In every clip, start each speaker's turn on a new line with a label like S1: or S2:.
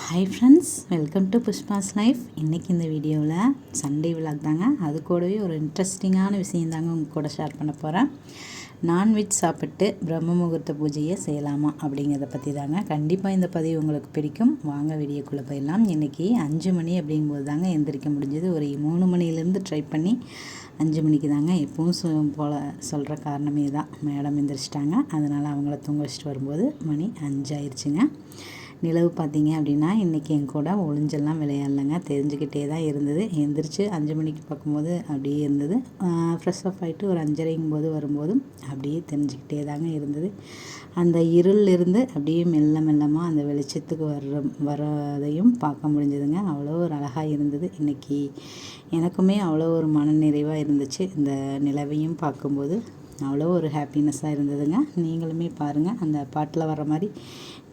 S1: Hi friends welcome to Pushpa's life இன்றைக்கி இந்த வீடியோவில் சண்டே விலாக் தாங்க. அது கூடவே ஒரு இன்ட்ரெஸ்டிங்கான விஷயம் தாங்க உங்கள் கூட ஷேர் பண்ண போகிறேன் நான்வெஜ் சாப்பிட்டு பிரம்ம முகூர்த்த பூஜையை செய்யலாமா அப்படிங்கிறத பற்றி தாங்க. கண்டிப்பாக இந்த பதிவு உங்களுக்கு பிடிக்கும். வாங்க வீடியோக்குள்ளே போயிடலாம். இன்றைக்கி அஞ்சு மணி அப்படிங்கும்போது தாங்க எந்திரிக்க முடிஞ்சது. ஒரு மூணு மணிலேருந்து ட்ரை பண்ணி அஞ்சு மணிக்கு தாங்க எப்பவும் சொ போல் சொல்கிற காரணமே தான் மேடம் எந்திரிச்சிட்டாங்க. அதனால் அவங்கள தூங்க வச்சுட்டு வரும்போது மணி அஞ்சாயிருச்சுங்க. நிலவு பார்த்தீங்க அப்படின்னா இன்றைக்கி என் கூட ஒளிஞ்செல்லாம் விளையாடலைங்க. தெரிஞ்சுக்கிட்டே தான் இருந்தது. எந்திரிச்சு அஞ்சு மணிக்கு பார்க்கும்போது அப்படியே இருந்தது. ஃப்ரெஷ் அப் ஆகிட்டு ஒரு அஞ்சரைங்கும் போது வரும்போதும் அப்படியே தெரிஞ்சுக்கிட்டே தாங்க இருந்தது. அந்த இருளிலிருந்து அப்படியே மெல்ல மெல்லமாக அந்த வெளிச்சத்துக்கு வர்ற வரதையும் பார்க்க முடிஞ்சதுங்க. அவ்வளோ ஒரு அழகாக இருந்தது. இன்றைக்கி எனக்குமே அவ்வளோ ஒரு மன நிறைவாக இருந்துச்சு. இந்த நிலவையும் பார்க்கும்போது. அவ்வளோ ஒரு ஹாப்பினஸ்ஸாக இருந்ததுங்க. நீங்களுமே பாருங்கள் அந்த பாட்டில் வர மாதிரி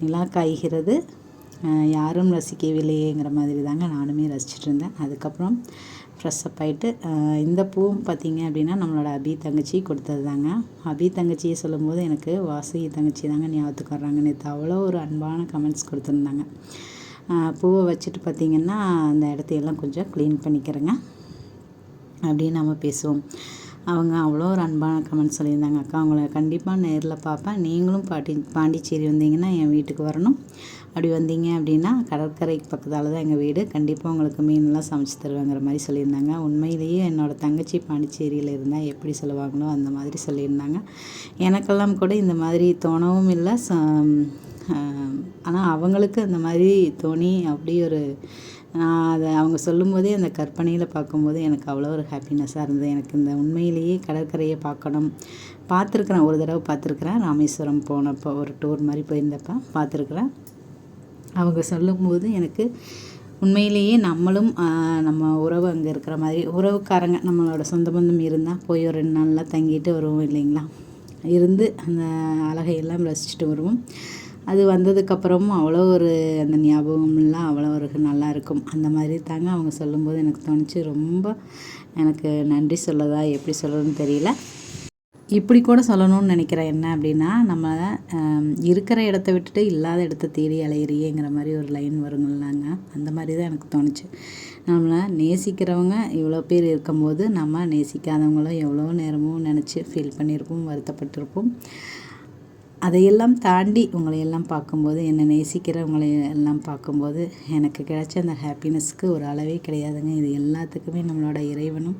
S1: நிலா காய்கிறது. யாரும் ரசிக்கவில்லையேங்கிற மாதிரி தாங்க நானுமே ரசிச்சுட்டு இருந்தேன். அதுக்கப்புறம் ஃப்ரெஷ் அப் ஆகிட்டு இந்த பூவும் பார்த்திங்க அப்படின்னா நம்மளோட அபி தங்கச்சி கொடுத்தது தாங்க அபி தங்கச்சியை சொல்லும்போது எனக்கு வாசுகி தங்கச்சி தாங்க ஞாபகத்துக்கு வர்றாங்க. நேற்று அவ்வளோ ஒரு அன்பான கமெண்ட்ஸ் கொடுத்துருந்தாங்க. பூவை வச்சுட்டு பார்த்திங்கன்னா அந்த இடத்தையெல்லாம் கொஞ்சம் க்ளீன் பண்ணிக்கிறேங்க. அப்படின்னு நம்ம பேசுவோம். அவங்க அவ்வளோ ஒரு அன்பான கமெண்ட் சொல்லியிருந்தாங்க. அக்கா அவங்கள கண்டிப்பாக நேரில் பார்ப்பேன். நீங்களும் பாட்டி பாண்டிச்சேரி வந்தீங்கன்னா என் வீட்டுக்கு வரணும். அப்படி வந்தீங்க அப்படின்னா கடற்கரைக்கு பக்கத்தால் தான் எங்கள் வீடு. கண்டிப்பாக உங்களுக்கு மீன்லாம் சமைச்சு தருவாங்கிற மாதிரி சொல்லியிருந்தாங்க. உண்மையிலேயே என்னோடய தங்கச்சி பாண்டிச்சேரியில் இருந்தால் எப்படி சொல்லுவாங்களோ அந்த மாதிரி சொல்லியிருந்தாங்க. எனக்கெல்லாம் கூட இந்த மாதிரி தோணவும் இல்லை. ஆனால் அவங்களுக்கு அந்த மாதிரி தோணி அப்படி ஒரு நான் அதை அவங்க சொல்லும்போதே அந்த கற்பனையில் பார்க்கும்போது எனக்கு அவ்வளோ ஒரு ஹாப்பினஸ்ஸாக இருந்தது. எனக்கு இந்த உண்மையிலேயே கடற்கரையை பார்க்கணும். பார்த்துருக்குறேன். ஒரு தடவை பார்த்துருக்குறேன். ராமேஸ்வரம் போனப்போ ஒரு டூர் மாதிரி போயிருந்தப்போ பார்த்துருக்குறேன். அவங்க சொல்லும்போது எனக்கு உண்மையிலேயே நம்மளும் நம்ம உறவு அங்கே இருக்கிற மாதிரி உறவுக்காரங்க நம்மளோட சொந்த பந்தம் இருந்தால் போய் ஒரு ரெண்டு நாளில் தங்கிட்டு வருவோம் இல்லைங்களா? இருந்து அந்த அழகையெல்லாம் ரசிச்சுட்டு வருவோம். அது வந்ததுக்கப்புறமும் அவ்வளோ ஒரு அந்த ஞாபகம்லாம் அவ்வளோ ஒரு நல்லா இருக்கும் அந்த மாதிரி தாங்க அவங்க சொல்லும்போது எனக்கு தோணுச்சு. ரொம்ப எனக்கு நன்றி சொல்லதா? எப்படி சொல்கிறதுன்னு தெரியல. இப்படி கூட சொல்லணும்னு நினைக்கிறேன். என்ன அப்படின்னா நம்ம இருக்கிற இடத்த விட்டுட்டு இல்லாத இடத்த தேடி அலையிறியேங்கிற மாதிரி ஒரு லைன் வருங்களாங்க அந்த மாதிரி தான் எனக்கு தோணுச்சு. நம்மளை நேசிக்கிறவங்க இவ்வளோ பேர் இருக்கும்போது நம்ம நேசிக்காதவங்களும் எவ்வளோ நேரமும் நினச்சி ஃபீல் பண்ணியிருப்போம் வருத்தப்பட்டிருப்போம். அதையெல்லாம் தாண்டி உங்களையெல்லாம் பார்க்கும்போது என்னை நேசிக்கிறவங்களை எல்லாம் பார்க்கும்போது எனக்கு கிடைச்ச அந்த ஹாப்பினஸ்க்கு ஒரு அளவே கிடையாதுங்க. இது எல்லாத்துக்குமே நம்மளோட இறைவனும்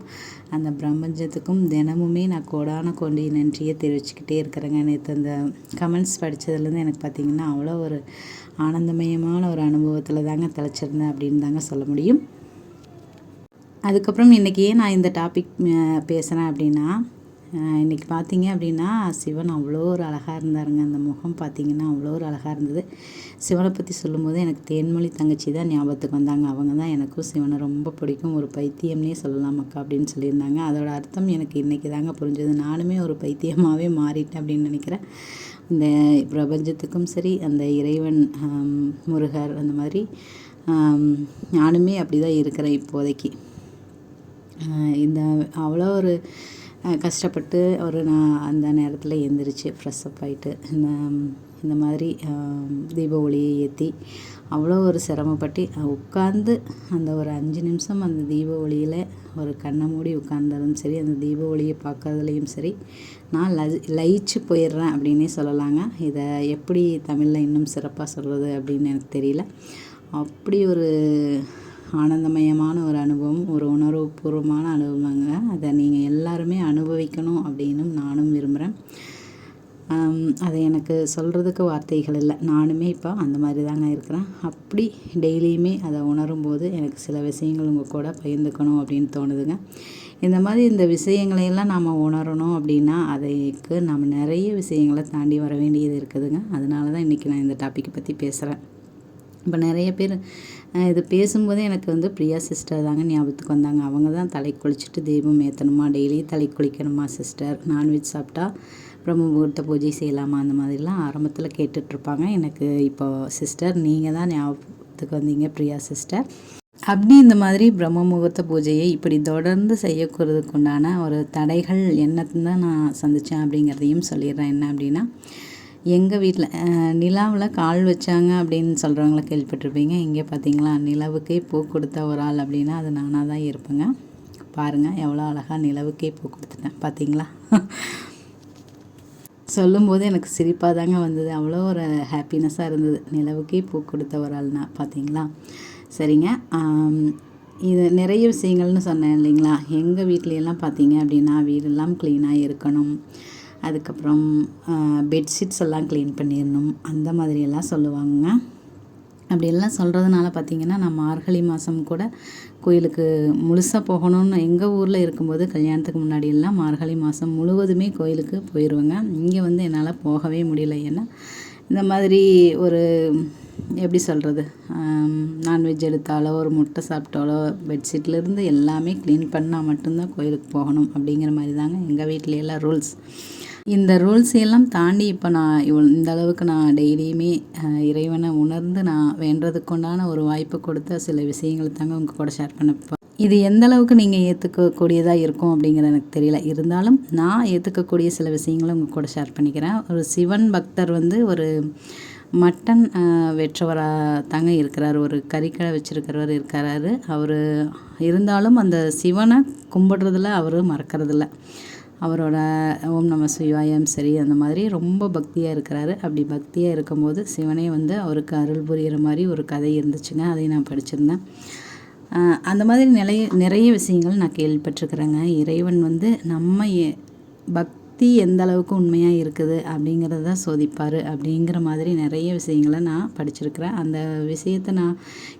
S1: அந்த பிரபஞ்சத்துக்கும் தினமுமே நான் கோடான கொண்டு நன்றியை தெரிவிச்சுக்கிட்டே இருக்கிறேங்க. நேற்று அந்த கமெண்ட்ஸ் படித்ததுலேருந்து எனக்கு பார்த்திங்கன்னா அவ்வளோ ஒரு ஆனந்தமயமான ஒரு அனுபவத்தில் தாங்க தெளிச்சிருந்தேன் அப்படின்னு தாங்க சொல்ல முடியும். அதுக்கப்புறம் இன்றைக்கி ஏன் நான் இந்த டாபிக் பேசுகிறேன் அப்படின்னா இன்றைக்கி பார்த்தீங்க அப்படின்னா சிவன் அவ்வளோ ஒரு அழகாக இருந்தாருங்க. அந்த முகம் பார்த்திங்கன்னா அவ்வளோ ஒரு அழகாக இருந்தது. சிவனை பற்றி சொல்லும்போது எனக்கு தேன்மொழி தங்கச்சி தான் ஞாபகத்துக்கு வந்தாங்க. அவங்க தான் எனக்கும் சிவனை ரொம்ப பிடிக்கும். ஒரு பைத்தியம்னே சொல்லலாம் அக்கா அப்படின்னு சொல்லியிருந்தாங்க. அதோட அர்த்தம் எனக்கு இன்றைக்கி தாங்க புரிஞ்சது. நானுமே ஒரு பைத்தியமாகவே மாறிட்டேன் அப்படின்னு நினைக்கிறேன். இந்த பிரபஞ்சத்துக்கும் சரி அந்த இறைவன் முருகர் அந்த மாதிரி நானுமே அப்படி தான் இருக்கிறேன் இப்போதைக்கு. இந்த அவ்வளோ ஒரு கஷ்டப்பட்டு ஒரு நான் அந்த நேரத்தில் எழுந்திரிச்சு ஃப்ரெஷ் அப் ஆகிட்டு இந்த இந்த மாதிரி தீப ஒளியை ஏற்றி அவ்வளோ ஒரு சிரமப்பட்டு உட்காந்து அந்த ஒரு அஞ்சு நிமிஷம் அந்த தீப ஒளியில் ஒரு கண்ணை மூடி உட்காந்தாலும் சரி அந்த தீப ஒளியை பார்க்கறதுலையும் சரி நான் ல லயிச்சு போயிடுறேன் அப்படின்னே சொல்லலாங்க. இதை எப்படி தமிழில் இன்னும் சிறப்பாக சொல்கிறது அப்படின்னு எனக்கு தெரியல. அப்படி ஒரு ஆனந்தமயமான ஒரு அனுபவம் ஒரு உணர்வுபூர்வமான அனுபவங்க அதை நீங்கள் எல்லாருமே அனுபவிக்கணும் அப்படின்னும் நானும் விரும்புகிறேன் அதை எனக்கு சொல்கிறதுக்கு வார்த்தைகள் இல்லை. நானுமே இப்போ அந்த மாதிரி தாங்க இருக்கிறேன். அப்படி டெய்லியுமே அதை உணரும்போது எனக்கு சில விஷயங்கள் உங்கள் கூட பகிர்ந்துக்கணும் அப்படின்னு தோணுதுங்க. இந்த மாதிரி இந்த விஷயங்களையெல்லாம் நாம் உணரணும் அப்படின்னா அதைக்கு நம்ம நிறைய விஷயங்களை தாண்டி வர வேண்டியது இருக்குதுங்க. அதனால தான் இன்றைக்கி நான் இந்த டாப்பிக்கை பற்றி பேசுகிறேன் இப்போ நிறைய பேர் இது பேசும்போது எனக்கு வந்து பிரியா சிஸ்டர் தாங்க ஞாபகத்துக்கு வந்தாங்க. அவங்க தான் தலை குளிச்சுட்டு தீபம் ஏற்றணுமா டெய்லி தலை குளிக்கணுமா சிஸ்டர்? நான்வெஜ் சாப்பிட்டா பிரம்ம முகூர்த்த பூஜை செய்யலாமா? அந்த மாதிரிலாம் ஆரம்பத்தில் கேட்டுட்ருப்பாங்க. எனக்கு இப்போ சிஸ்டர் நீங்கள் தான் ஞாபகத்துக்கு வந்தீங்க பிரியா சிஸ்டர். அப்படி இந்த மாதிரி பிரம்ம முகூர்த்த பூஜையை இப்படி தொடர்ந்து செய்யக்கூறதுக்கு உண்டான ஒரு தடைகள் என்னத்தை தான் நான் சந்தித்தேன் அப்படிங்கிறதையும் சொல்லிடுறேன். என்ன அப்படின்னா எங்கள் வீட்டில் நிலாவில் கால் வச்சாங்க அப்படின்னு சொல்கிறவங்கள கேள்விப்பட்டிருப்பீங்க. இங்கே பார்த்தீங்களா நிலவுக்கே பூ கொடுத்த ஒரு ஆள் அப்படின்னா அது நானாக தான் இருப்பேங்க. பாருங்கள் எவ்வளோ அழகாக நிலவுக்கே பூ கொடுத்துட்டேன். பார்த்தீங்களா சொல்லும்போது எனக்கு சிரிப்பாக தாங்க வந்தது. அவ்வளோ ஒரு ஹாப்பினஸ்ஸாக இருந்தது. நிலவுக்கே பூ கொடுத்த ஒரு ஆள்னா பார்த்தீங்களா சரிங்க. இது நிறைய விஷயங்கள்னு சொன்னேன் இல்லைங்களா? எங்கள் வீட்லையெல்லாம் பார்த்தீங்க அப்படின்னா வீடெல்லாம் க்ளீனாக இருக்கணும். அதுக்கப்புறம் பெட்ஷீட்ஸ் எல்லாம் க்ளீன் பண்ணிடணும். அந்த மாதிரியெல்லாம் சொல்லுவாங்க. அப்படியெல்லாம் சொல்கிறதுனால பார்த்தீங்கன்னா நான் மார்கழி மாதம் கூட கோயிலுக்கு முழுசாக போகணும்னு எங்கள் ஊரில் இருக்கும்போது கல்யாணத்துக்கு முன்னாடியெல்லாம் மார்கழி மாதம் முழுவதுமே கோயிலுக்கு போயிடுவேங்க இங்கே வந்து என்னால் போகவே முடியல. ஏன்னா இந்த மாதிரி ஒரு எப்படி சொல்கிறது நான்வெஜ் எடுத்தாலோ ஒரு முட்டை சாப்பிட்டாலோ பெட்ஷீட்லேருந்து எல்லாமே க்ளீன் பண்ணால் மட்டும்தான் கோயிலுக்கு போகணும் அப்படிங்கிற மாதிரி தாங்க எங்கள் வீட்டில எல்லாம் ரூல்ஸ் இந்த ரூல்ஸ் எல்லாம் தாண்டி இப்போ நான் இவ்வளோ இந்த அளவுக்கு நான் டெய்லியுமே இறைவனை உணர்ந்து நான் வேண்டதுக்குண்டான ஒரு வாய்ப்பு கொடுத்த சில விஷயங்களை தாங்க உங்கள் கூட ஷேர் பண்ணப்போ இது எந்த அளவுக்கு நீங்கள் ஏற்றுக்கக்கூடியதாக இருக்கும் அப்படிங்கிறது எனக்கு தெரியல. இருந்தாலும் நான் ஏற்றுக்கக்கூடிய சில விஷயங்களை உங்கள் கூட ஷேர் பண்ணிக்கிறேன். ஒரு சிவன் பக்தர் வந்து ஒரு மட்டன் வெற்றவராக தாங்க இருக்கிறார். ஒரு கறிக்கடை வச்சுருக்கிறவர் இருக்கிறாரு. அவர் இருந்தாலும் அந்த சிவனை கும்பிடுறதில்ல அவர் மறக்கிறதில்ல. அவரோட ஓம் நம சிவாயம் சரி அந்த மாதிரி ரொம்ப பக்தியாக இருக்கிறாரு. அப்படி பக்தியாக இருக்கும்போது சிவனே வந்து அவருக்கு அருள் புரிகிற மாதிரி ஒரு கதை இருந்துச்சுங்க அதையும் நான் படிச்சிருந்தேன். அந்த மாதிரி நிறைய நிறைய விஷயங்கள் நான் கேள்விப்பட்டிருக்கிறேங்க. இறைவன் வந்து நம்ம பக்தி எந்த அளவுக்கு உண்மையாக இருக்குது அப்படிங்கிறத சோதிப்பார் அப்படிங்கிற மாதிரி நிறைய விஷயங்களை நான் படிச்சிருக்கிறேன். அந்த விஷயத்தை நான்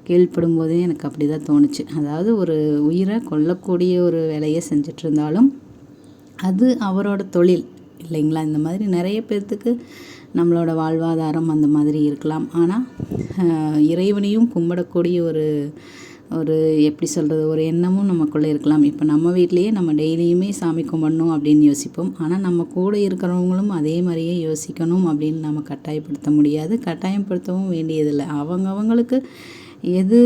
S1: கேள்விப்படும் போதே எனக்கு அப்படி தான் தோணுச்சு. அதாவது ஒரு உயிரை கொல்லக்கூடிய ஒரு வேலையை செஞ்சுட்டு இருந்தாலும் அது அவரோட தொழில் இல்லைங்களா? இந்த மாதிரி நிறைய பேர்த்துக்கு நம்மளோட வாழ்வாதாரம் அந்த மாதிரி இருக்கலாம். ஆனால் இறைவனையும் கும்பிடக்கூடிய ஒரு ஒரு எப்படி சொல்கிறது ஒரு எண்ணமும் நமக்குள்ளே இருக்கலாம். இப்போ நம்ம வீட்லேயே நம்ம டெய்லியுமே சாமி கும்பிடணும் அப்படின்னு யோசிப்போம். ஆனால் நம்ம கூட இருக்கிறவங்களும் அதே மாதிரியே யோசிக்கணும் அப்படின்னு நம்ம கட்டாயப்படுத்த முடியாது. கட்டாயப்படுத்தவும் வேண்டியதில்லை. அவங்கவங்களுக்கு எது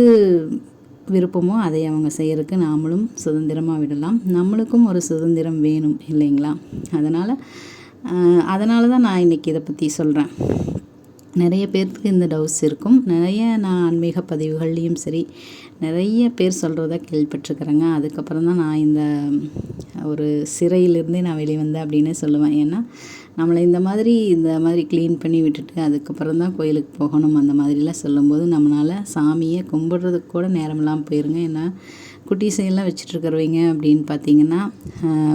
S1: விருப்பமோ அதை அவங்க செய்கிறதுக்கு நாமளும் சுதந்திரமாக விடலாம். நம்மளுக்கும் ஒரு சுதந்திரம் வேணும் இல்லைங்களா? அதனால் அதனால தான் நான் இன்றைக்கி இதை பற்றி சொல்கிறேன் நிறைய பேர்த்துக்கு இந்த டவுட்ஸ் இருக்கும். நிறைய நான் ஆன்மீக பதிவுகள்லேயும் சரி நிறைய பேர் சொல்கிறத கேள்விப்பட்டிருக்கிறேங்க. அதுக்கப்புறம் தான் நான் இந்த ஒரு சிறையிலிருந்தே நான் வெளியே வந்தேன் அப்படின்னு சொல்லுவேன். ஏன்னா நம்மளை இந்த மாதிரி இந்த மாதிரி க்ளீன் பண்ணி விட்டுட்டு அதுக்கப்புறம் தான் கோயிலுக்கு போகணும் அந்த மாதிரிலாம் சொல்லும்போது நம்மளால் சாமியை கும்பிட்றதுக்கு கூட நேரமெல்லாம் போயிருங்க. ஏன்னா குட்டீஸையெல்லாம் வச்சுட்ருக்கிறவங்க அப்படின்னு பார்த்தீங்கன்னா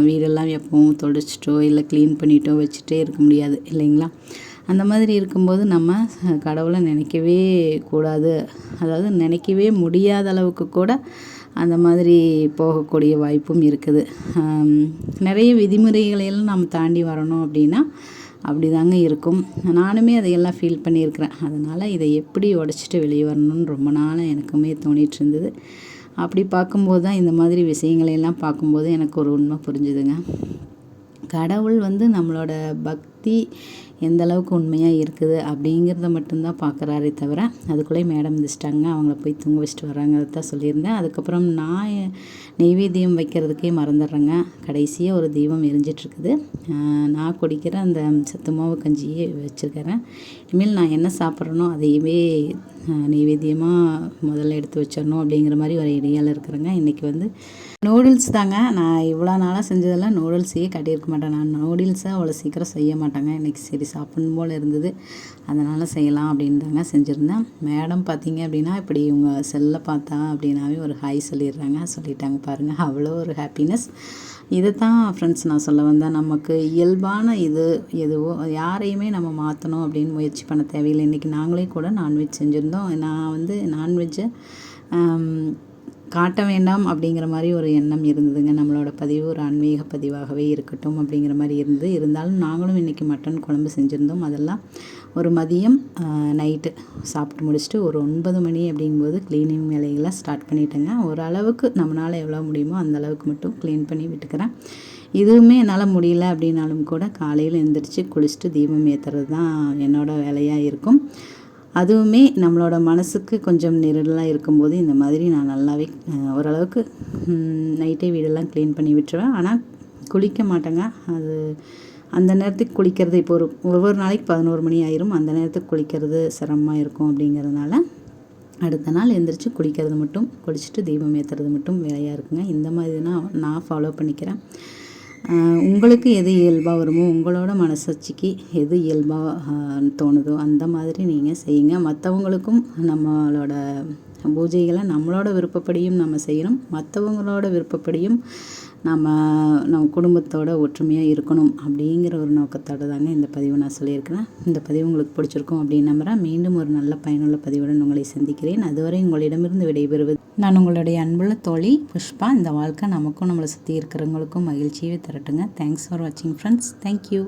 S1: வீடெல்லாம் எப்பவும் தொடச்சிட்டோ இல்லை க்ளீன் பண்ணிட்டோ வச்சுட்டே இருக்க முடியாது இல்லைங்களா? அந்த மாதிரி இருக்கும்போது நம்ம கடவுளை நினைக்கவே கூடாது. அதாவது நினைக்கவே முடியாத அளவுக்கு கூட அந்த மாதிரி போகக்கூடிய வாய்ப்பும் இருக்குது. நிறைய விதிமுறைகளையெல்லாம் நம்ம தாண்டி வரணும் அப்படின்னா அப்படி தாங்க இருக்கும். நானுமே அதையெல்லாம் ஃபீல் பண்ணியிருக்கிறேன். அதனால் இதை எப்படி உடச்சிட்டு வெளியே வரணும்னு ரொம்ப நாளாக எனக்குமே தோணிட்டு இருந்தது அப்படி பார்க்கும்போது தான் இந்த மாதிரி விஷயங்களையெல்லாம் பார்க்கும்போது எனக்கு ஒரு உண்மை புரிஞ்சுதுங்க. கடவுள் வந்து நம்மளோட பக்தி எந்த அளவுக்கு உண்மையாக இருக்குது அப்படிங்கிறத மட்டும்தான் பார்க்குறாரே தவிர அதுக்குள்ளே மேடம் இருந்துச்சிட்டாங்க அவங்கள போய் தூங்க வச்சுட்டு வராங்கிறது தான் சொல்லியிருந்தேன். அதுக்கப்புறம் நான் நெய்வேத்தியம் வைக்கிறதுக்கே மறந்துடுறேங்க. கடைசியாக ஒரு தெய்வம் எரிஞ்சிட்ருக்குது. நான் குடிக்கிற அந்த சத்து மாவு கஞ்சியே வச்சுருக்கிறேன். இனிமேல் நான் என்ன சாப்பிட்றேனோ அதையவே நெய்வேத்தியமாக முதல்ல எடுத்து வச்சிடணும் அப்படிங்கிற மாதிரி ஒரு இடையால இருக்கிறேங்க. இன்றைக்கி வந்து நூடுல்ஸ் தாங்க. நான் இவ்வளோ நாளாக செஞ்சதெல்லாம் நூடுல்ஸையே கட்டியிருக்க மாட்டேன். நான் நூடுல்ஸை அவ்வளோ சீக்கிரம் செய்ய மாட்டேங்க. இன்றைக்கி சரி சாப்பிடணும் போல் இருந்தது. அதனால் செய்யலாம் அப்படின்னு தாங்க செஞ்சுருந்தேன். மேடம் பார்த்தீங்க அப்படின்னா இப்படி இவங்க செல்லை பார்த்தா அப்படின்னாவே ஒரு ஹாய் சொல்லிடுறாங்க. சொல்லிட்டாங்க பாருங்கள் அவ்வளோ ஒரு ஹாப்பினஸ் இதை தான் ஃப்ரெண்ட்ஸ் நான் சொல்ல வந்தேன். நமக்கு இயல்பான இது எதுவோ யாரையுமே நம்ம மாற்றணும் அப்படின்னு முயற்சி பண்ண தேவையில்லை. இன்றைக்கி நாங்களே கூட நான்வெஜ் செஞ்சுருந்தோம். நான் வந்து நான்வெஜ்ஜை காட்ட வேண்டாம் அப்படிங்கிற மாதிரி ஒரு எண்ணம் இருந்ததுங்க. நம்மளோட பதிவு ஒரு ஆன்மீக பதிவாகவே இருக்கட்டும் அப்படிங்கிற மாதிரி இருந்து இருந்தாலும் நாங்களும் இன்றைக்கி மட்டன் குழம்பு செஞ்சுருந்தோம். அதெல்லாம் ஒரு மதியம் நைட்டு சாப்பிட்டு முடிச்சுட்டு ஒரு ஒன்பது மணி அப்படிங்கும்போது க்ளீனிங் வேலைகள்லாம் ஸ்டார்ட் பண்ணிட்டேங்க. ஓரளவுக்கு நம்மளால் எவ்வளோ முடியுமோ அந்த அளவுக்கு மட்டும் க்ளீன் பண்ணி விட்டுக்கிறேன். இதுவுமே என்னால் முடியல அப்படின்னாலும் கூட காலையில் எழுந்திரிச்சு குளிச்சுட்டு தீபம் ஏற்றுறது தான் என்னோட வேலையாக இருக்கும். அதுவுமே நம்மளோட மனசுக்கு கொஞ்சம் நெருடலாக இருக்கும்போது இந்த மாதிரி நான் நல்லாவே ஓரளவுக்கு நைட்டே வீடெல்லாம் க்ளீன் பண்ணி விட்டுருவேன். ஆனால் குளிக்க மாட்டேங்க. அது அந்த நேரத்துக்கு குளிக்கிறது இப்போ ஒரு ஒவ்வொரு நாளைக்கு பதினோரு மணி ஆயிரும். அந்த நேரத்துக்கு குளிக்கிறது சிரமமாக இருக்கும் அப்படிங்கிறதுனால அடுத்த நாள் எந்திரிச்சு குளிக்கிறது மட்டும் குளிச்சுட்டு தீபம் ஏற்றுறது மட்டும் வேலையாக இருக்குங்க. இந்த மாதிரி தான் நான் ஃபாலோ பண்ணிக்கிறேன். உங்களுக்கு எது இயல்பாக வருமோ உங்களோட மனசாட்சிக்கு எது இயல்பாக தோணுதோ அந்த மாதிரி நீங்கள் செய்யுங்க. மற்றவங்களுக்கும் நம்மளோட பூஜைகளை நம்மளோட விருப்பப்படியும் நம்ம செய்யணும். மற்றவங்களோட விருப்பப்படியும் நம்ம நம்ம குடும்பத்தோட ஒற்றுமையாக இருக்கணும் அப்படிங்கிற ஒரு நோக்கத்தோடு தாங்க இந்த பதிவை நான் சொல்லியிருக்கிறேன். இந்த பதிவு உங்களுக்கு பிடிச்சிருக்கும் அப்படின்னு நம்புகிறேன் மீண்டும் ஒரு நல்ல பயனுள்ள பதிவுடன் உங்களை சந்திக்கிறேன். அதுவரை உங்களிடமிருந்து விடைபெறுவது நான் உங்களுடைய அன்புள்ள தோழி புஷ்பா. இந்த வாழ்க்கை நமக்கும் நம்மளை சுற்றி இருக்கிறவங்களுக்கும் மகிழ்ச்சியை தரட்டுங்க. தேங்க்ஸ் ஃபார் வாட்சிங் ஃப்ரெண்ட்ஸ் தேங்க்யூ